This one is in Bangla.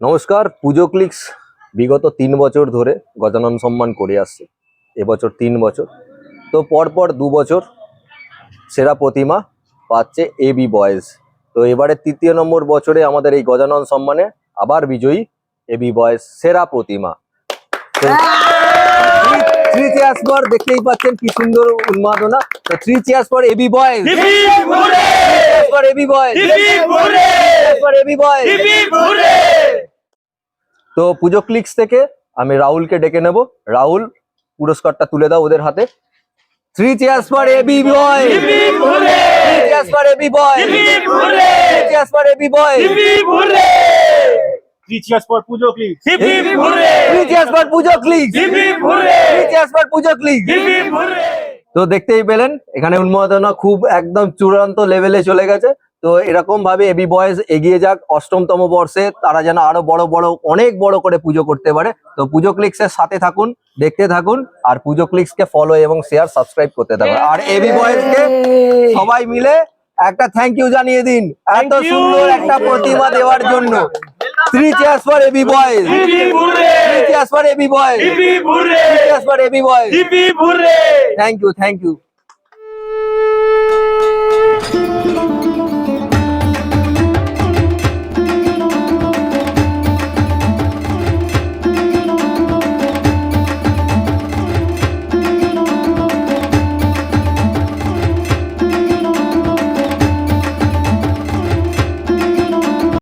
নমস্কার পুজো ক্লিক্স বিগত তিন বছর ধরে গজানন সম্মান করে আসছে। এবছর তিন বছর। তো পরপর দু বছর সেরা প্রতিমা পাচ্ছে এবি বয়েজ তো এবারে তৃতীয় নম্বর বছরে আমাদের এই গজানন সম্মানে আবার বিজয়ী এ বি বয়েজ সেরা প্রতিমা। থ্রি চেয়ার্স পর দেখতেই পাচ্ছেন কি সুন্দর উন্মাদনা। তো থ্রি চেয়ার্স পর AB boys AB boys AB boys তো পুজো ক্লিক্স থেকে আমি রাহুলকে ডেকে নেব রাহুল পুরস্কারটা তুলে দাও ওদের হাতে three cheers for AB boy three cheers for AB boy three cheers for AB boy Three cheers for Pujo please. Three cheers for Pujo clicks three cheers for Pujo clicks তো দেখতেই পেলেন এখানে উন্মাদনা খুব একদম চূড়ান্ত লেভেলে চলে গেছে তো এরকম ভাবে এবি বয়েজ এগিয়ে যাক অষ্টমতম বর্ষে তারা যেন আরও বড় বড় অনেক বড় করে পুজো করতে পারে। তো পুজো ক্লিক্স এর সাথে থাকুন দেখতে থাকুন আর পুজো ক্লিক্স কে ফলো এবং শেয়ার সাবস্ক্রাইব করতে থাকুন। আর এবি বয়েজ কে সবাই মিলে একটা থ্যাংক ইউ জানিয়ে দিন। এত সুন্দর একটা প্রতিমা দেওয়ার জন্য। Three cheers for AB boys. Three cheers for AB boys. Three cheers for AB boys. Thank you thank you